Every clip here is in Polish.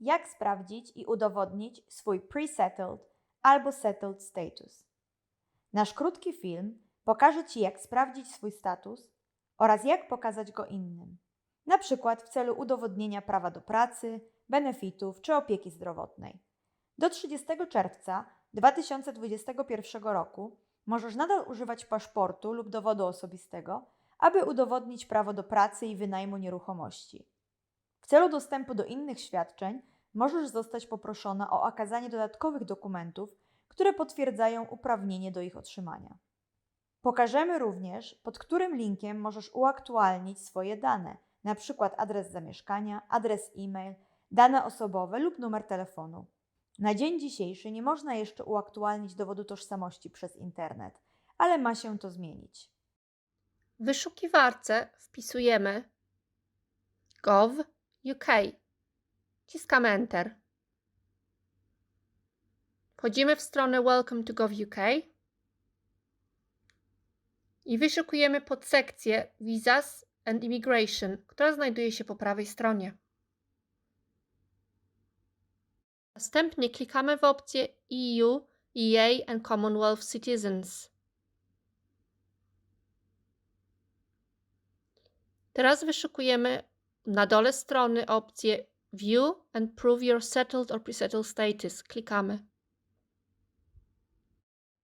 Jak sprawdzić i udowodnić swój pre-settled albo settled status. Nasz krótki film pokaże Ci, jak sprawdzić swój status oraz jak pokazać go innym, na przykład w celu udowodnienia prawa do pracy, benefitów czy opieki zdrowotnej. Do 30 czerwca 2021 roku możesz nadal używać paszportu lub dowodu osobistego, aby udowodnić prawo do pracy i wynajmu nieruchomości. Celu dostępu do innych świadczeń możesz zostać poproszona o okazanie dodatkowych dokumentów, które potwierdzają uprawnienie do ich otrzymania. Pokażemy również, pod którym linkiem możesz uaktualnić swoje dane, np. adres zamieszkania, adres e-mail, dane osobowe lub numer telefonu. Na dzień dzisiejszy nie można jeszcze uaktualnić dowodu tożsamości przez internet, ale ma się to zmienić. W wyszukiwarce wpisujemy gov.uk. Wciskamy Enter. Wchodzimy w stronę Welcome to gov.uk i wyszukujemy podsekcję Visas and Immigration, która znajduje się po prawej stronie. Następnie klikamy w opcję EU, EA and Commonwealth Citizens. Teraz wyszukujemy na dole strony opcję View and Prove Your Settled or Pre-Settled Status. Klikamy.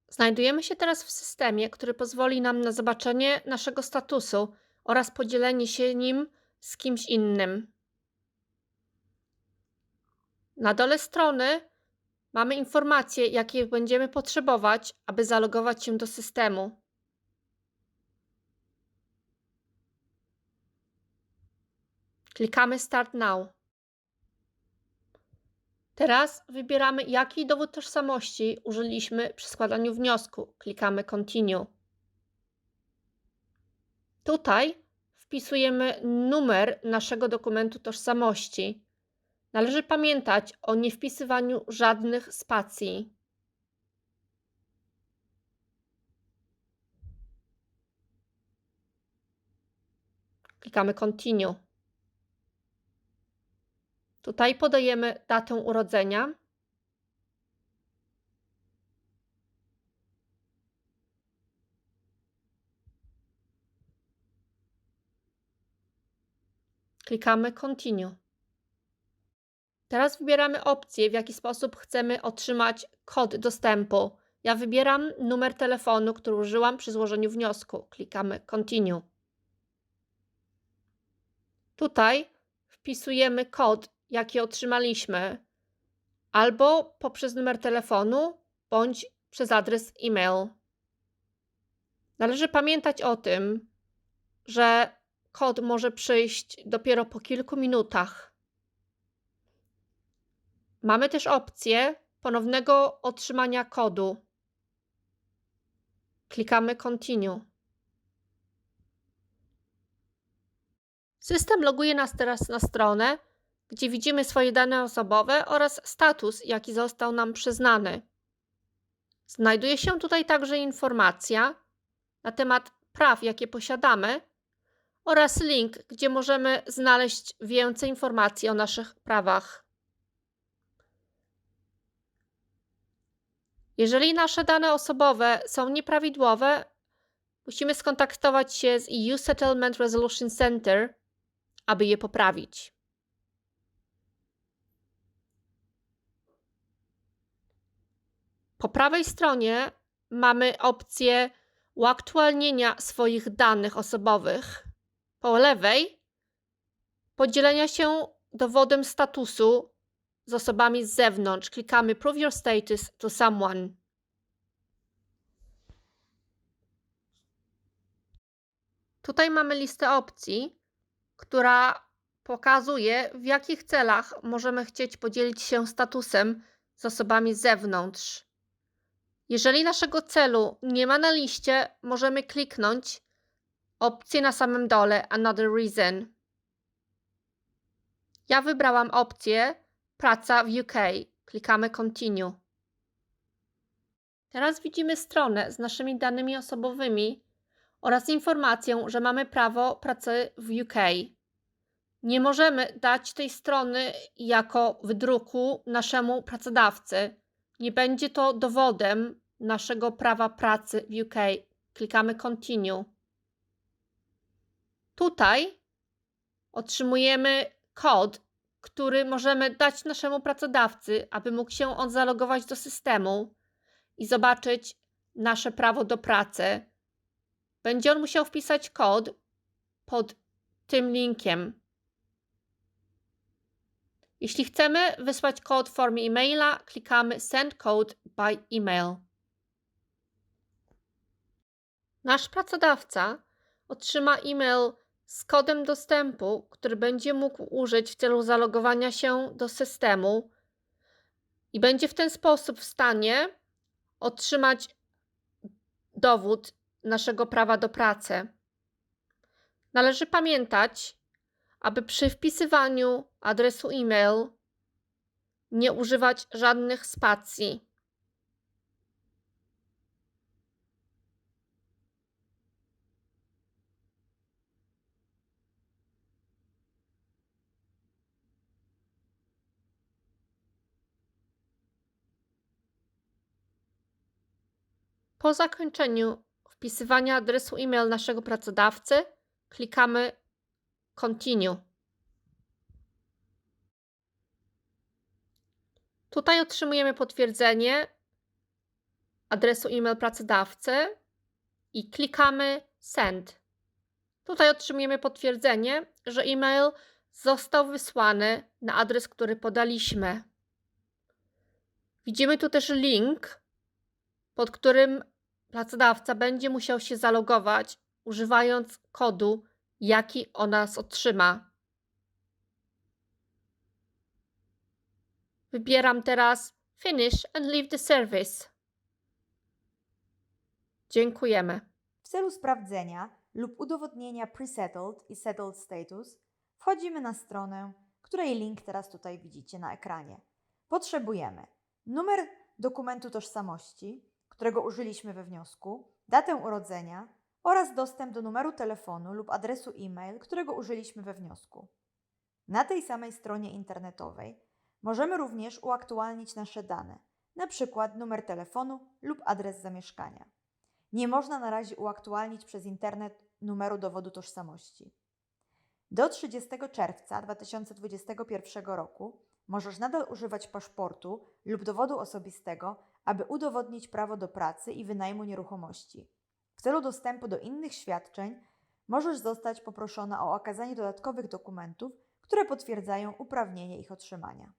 Znajdujemy się teraz w systemie, który pozwoli nam na zobaczenie naszego statusu oraz podzielenie się nim z kimś innym. Na dole strony mamy informacje, jakie będziemy potrzebować, aby zalogować się do systemu. Klikamy Start Now. Teraz wybieramy, jaki dowód tożsamości użyliśmy przy składaniu wniosku. Klikamy Continue. Tutaj wpisujemy numer naszego dokumentu tożsamości. Należy pamiętać o niewpisywaniu żadnych spacji. Klikamy Continue. Tutaj podajemy datę urodzenia. Klikamy Continue. Teraz wybieramy opcję, w jaki sposób chcemy otrzymać kod dostępu. Ja wybieram numer telefonu, który użyłam przy złożeniu wniosku. Klikamy Continue. Tutaj wpisujemy kod, jaki otrzymaliśmy, albo poprzez numer telefonu, bądź przez adres e-mail. Należy pamiętać o tym, że kod może przyjść dopiero po kilku minutach. Mamy też opcję ponownego otrzymania kodu. Klikamy Continue. System loguje nas teraz na stronę, gdzie widzimy swoje dane osobowe oraz status, jaki został nam przyznany. Znajduje się tutaj także informacja na temat praw, jakie posiadamy oraz link, gdzie możemy znaleźć więcej informacji o naszych prawach. Jeżeli nasze dane osobowe są nieprawidłowe, musimy skontaktować się z EU Settlement Resolution Center, aby je poprawić. Po prawej stronie mamy opcję uaktualnienia swoich danych osobowych. Po lewej podzielenia się dowodem statusu z osobami z zewnątrz. Klikamy Prove your status to someone. Tutaj mamy listę opcji, która pokazuje, w jakich celach możemy chcieć podzielić się statusem z osobami z zewnątrz. Jeżeli naszego celu nie ma na liście, możemy kliknąć opcję na samym dole Another Reason. Ja wybrałam opcję Praca w UK. Klikamy Continue. Teraz widzimy stronę z naszymi danymi osobowymi oraz informacją, że mamy prawo pracy w UK. Nie możemy dać tej strony jako wydruku naszemu pracodawcy. Nie będzie to dowodem naszego prawa pracy w UK. Klikamy Continue. Tutaj otrzymujemy kod, który możemy dać naszemu pracodawcy, aby mógł się on zalogować do systemu i zobaczyć nasze prawo do pracy. Będzie on musiał wpisać kod pod tym linkiem. Jeśli chcemy wysłać kod w formie e-maila, klikamy Send Code by Email. Nasz pracodawca otrzyma e-mail z kodem dostępu, który będzie mógł użyć w celu zalogowania się do systemu i będzie w ten sposób w stanie otrzymać dowód naszego prawa do pracy. Należy pamiętać, aby przy wpisywaniu adresu e-mail nie używać żadnych spacji. Po zakończeniu wpisywania adresu e-mail naszego pracodawcy, klikamy Continue. Tutaj otrzymujemy potwierdzenie adresu e-mail pracodawcy i klikamy Send. Tutaj otrzymujemy potwierdzenie, że e-mail został wysłany na adres, który podaliśmy. Widzimy tu też link, pod którym pracodawca będzie musiał się zalogować, używając kodu, jaki o nas otrzyma. Wybieram teraz Finish and leave the service. Dziękujemy. W celu sprawdzenia lub udowodnienia pre-settled i settled status wchodzimy na stronę, której link teraz tutaj widzicie na ekranie. Potrzebujemy numer dokumentu tożsamości, którego użyliśmy we wniosku, datę urodzenia oraz dostęp do numeru telefonu lub adresu e-mail, którego użyliśmy we wniosku. Na tej samej stronie internetowej możemy również uaktualnić nasze dane, np. numer telefonu lub adres zamieszkania. Nie można na razie uaktualnić przez internet numeru dowodu tożsamości. Do 30 czerwca 2021 roku możesz nadal używać paszportu lub dowodu osobistego, aby udowodnić prawo do pracy i wynajmu nieruchomości. Celu dostępu do innych świadczeń możesz zostać poproszona o okazanie dodatkowych dokumentów, które potwierdzają uprawnienie ich otrzymania.